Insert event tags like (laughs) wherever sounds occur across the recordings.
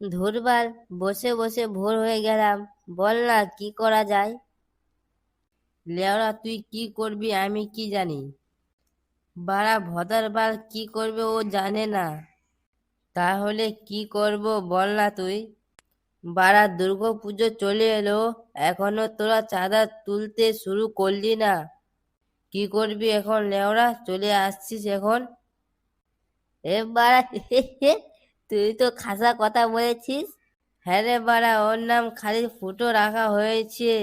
ধুরবার, বসে বসে ভোর হয়ে গেলাম। বল না, কি করা যায়? লেওরা, তুই কি করবি আমি কি জানি। বাড়া, ভদার বাল কি করবে ও জানে না। তাহলে কি করব বল না তুই? বাড়া, দুর্গা পুজো চলে এলো, এখনও তোরা চাঁদা তুলতে শুরু করলি না। কি করবি এখন লেওরা, চলে আসছিস এখন? এ বাড়া তুই তো খাসা কথা বলেছিস? হ্যাঁ রে বাড়া, ওর নাম খালি ফুটো রাখা হয়েছে।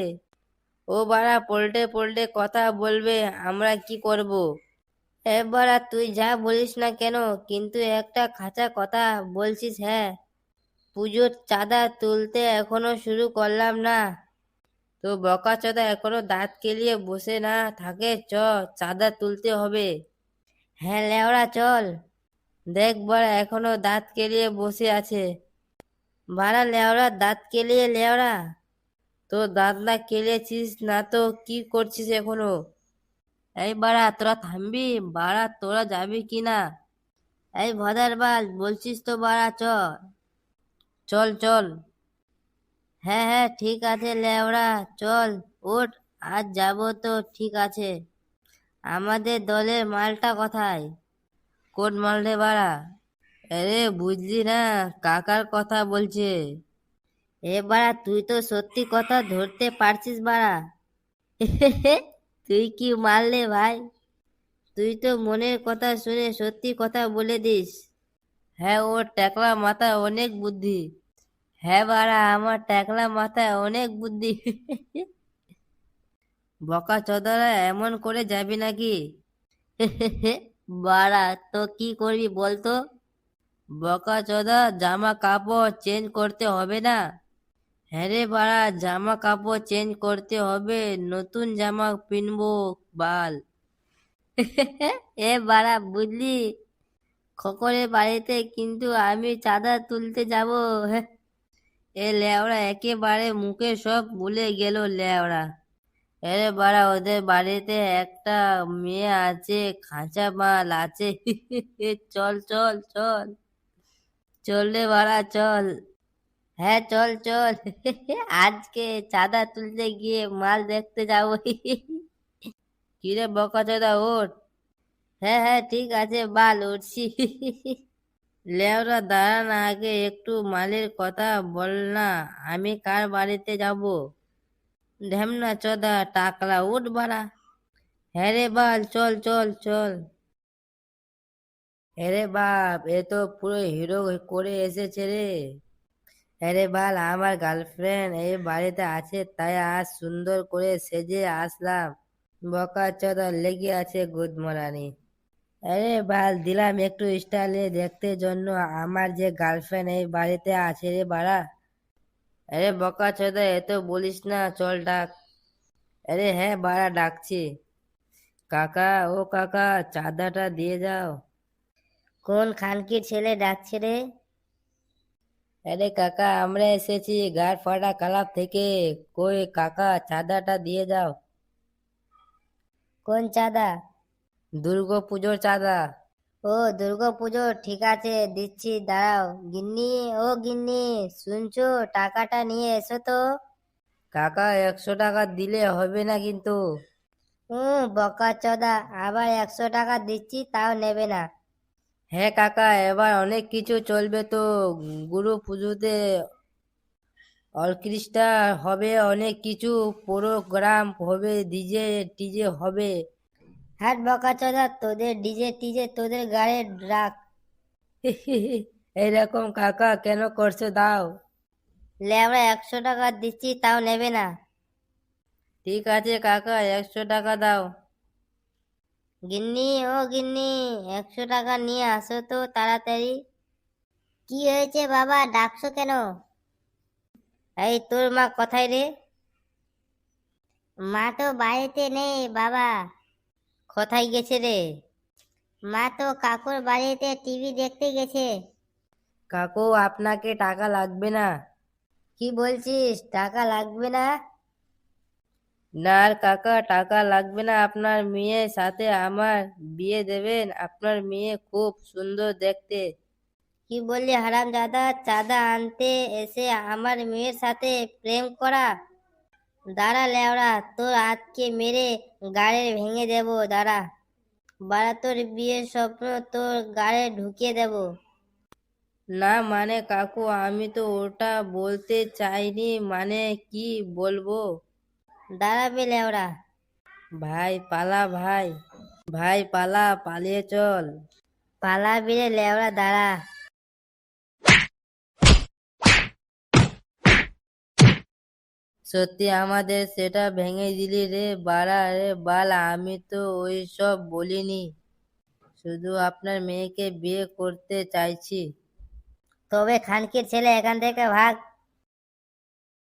ও বাড়া পল্টে পল্টে কথা বলবে, আমরা কি করব? এ বাড়া, তুই যা বলিস না কেন, কিন্তু একটা খাঁচা কথা বলছিস হ্যাঁ? পুজোর চাঁদা তুলতে এখনও শুরু করলাম না। তো বকা চোদা এখনও দাঁত কেলিয়ে বসে না থাকে, চ, চাঁদা তুলতে হবে। হ্যাঁ লেওড়া চল। দেখ বড়া এখনও দাঁত কেলিয়ে বসে আছে। বাড়া লেওড়া, দাঁত কেলিয়ে লেওড়া। তো দাঁত না কেলিয়েছিস না তো কি করছিস এখনও? এই বাড়া, তোরা থামবি? বাড়া, তোরা যাবি কি না? এই ভদার বাল, বলছিস তো বাড়া, চল। চল চল। হ্যাঁ হ্যাঁ ঠিক আছে লেওড়া, চল, ওঠ, আজ যাব তো ঠিক আছে। আমাদের দলের মালটা কোথায়? কোন রে বাড়া? আরে বুঝলি না, কাকার কথা বলছে। এ বাড়া, তুই তো সত্যি কথা ধরতে পারছিস বাড়া। (laughs) তুই কি মারলে ভাই? তুই তো মনের কথা শুনে সত্যি কথা বলে দিস। হ্যাঁ ওর ট্যাকলা মাথায় অনেক বুদ্ধি। হ্যাঁ বাড়া, আমার ট্যাকলা মাথায় অনেক বুদ্ধি। (laughs) বকা চদরা এমন করে যাবি নাকি? (laughs) বাড়া, তো কি করবি বলতো? বকা চোদা, জামা কাপড় চেঞ্জ করতে হবে না। হ্যাঁ রে বাড়া, জামা কাপড় চেঞ্জ করতে হবে, নতুন জামা পিনবো, বাল। (laughs) এ বাড়া, বুঝলি? খকরের বাড়িতে কিন্তু আমি চাঁদা তুলতে যাব। (laughs) এ লেওড়া, একেবারে মুখে সব ভুলে গেল লেওড়া। এরে বাড়া, ওদের বাড়িতে একটা মেয়ে আছে, খাঁচা মাল আছে। (laughs) চল চল চল। চল রে বাড়া, চল। হ্যাঁ চল চল। (laughs) আজকে চাঁদা তুলতে গিয়ে মাল দেখতে যাব। (laughs) কিরে বকা চাঁদা, ওঠ। হ্যাঁ হ্যাঁ ঠিক আছে, বাল, উঠছি। লেওরা দাঁড়ান আগে একটু মালের কথা বল না। আমি কার বাড়িতে যাব? ঢেমনা চোদা, টাকলা উঠ বাড়া হ্যাঁ রে বাল, চল চল চল। আরে বাপ, এ তো পুরো হিরো করে এসেছে রে। আরে বাল, আমার গার্লফ্রেন্ড এই বাড়িতে আছে, তাই আজ সুন্দর করে সেজে আসলাম। বকা চোদা লেগে আছে গুদমরানি। আরে বাল, দিলাম একটু স্টাইলে দেখতে জন্য। আমার যে গার্লফ্রেন্ড এই বাড়িতে আছে রে বাড়া। আরে বকা চোদা এত বলিস না চল ডাক। আরে হ্যাঁ বাড়া ডাকছি। কাকা ও কাকা চাঁদাটা দিয়ে যাও। কোন খানকির ছেলে ডাকছে রে? আরে কাকা আমরা এসেছি গাড় ফাটা ক্লাব থেকে। কই কাকা চাঁদাটা দিয়ে যাও। কোন চাঁদা? দুর্গা পুজোর চাঁদা। ও দুর্গা পুজো ঠিক আছে দিচ্ছি দাঁড়াও। গিন্নি ও গিন্নি শুনছো টাকাটা নিয়ে এসো তো। কাকা একশো টাকা দিলে হবে না কিন্তু। হুম বকা চদা আবার একশো টাকা দিচ্ছি তাও নেবে না। হ্যাঁ কাকা এবার অনেক কিছু চলবে তো। গুরু পুজোতে অর্কেস্ট্রা হবে অনেক কিছু প্রোগ্রাম হবে ডিজে টিজে হবে। হাট বকা চোদা তোদের ডিজে টিজে তোদের গায়ে রাখ। (laughs) এইরকম কাকা কেন করছ দাও। লে আমরা একশো টাকা দিচ্ছি তাও নেবে না। ঠিক আছে কাকা একশো টাকা দাও। গিন্নি ও গিন্নি একশো টাকা নিয়ে আসো তো তাড়াতাড়ি। কি হয়েছে বাবা ডাকছো কেন? এই তোর মা কোথায় রে? মা তো বাড়িতে নেই বাবা। কোথায় গেছে রে? মা তো কাকুর বাড়িতে টিভি দেখতে গেছে। কাকু আপনাকে টাকা লাগবে না। কি বলছিস? টাকা লাগবে না? না আর কাকা টাকা লাগবে না। আপনার মেয়ের সাথে আমার বিয়ে দেবেন। আপনার মেয়ে খুব সুন্দর দেখতে। কি বললি হারাম দাদা চাঁদা আনতে এসে আমার মেয়ের সাথে প্রেম করা? দাঁড়া লেওড়া তোর হাতকে মেরে গাড়ি ভেঙে দেব দাঁড়া। বাড়া তোর বিয়ের স্বপ্ন তোর গাড়ে ঢুকিয়ে দেব। না মানে কাকু আমি তো ওটা বলতে চাইনি মানে কি বলব? দাঁড়াবে লেওড়া। ভাই পালা ভাই। ভাই পালা পালিয়ে চল। পালা রে লেওড়া দাঁড়া। সত্যি আমাদের সেটা ভেঙে দিলি রে বাড়া রে বাল, আমি তো ওই সব বলিনি। শুধু আপনার মেয়েকে বিয়ে করতে চাইছি। তবে খানকির ছেলে এখান থেকে ভাগ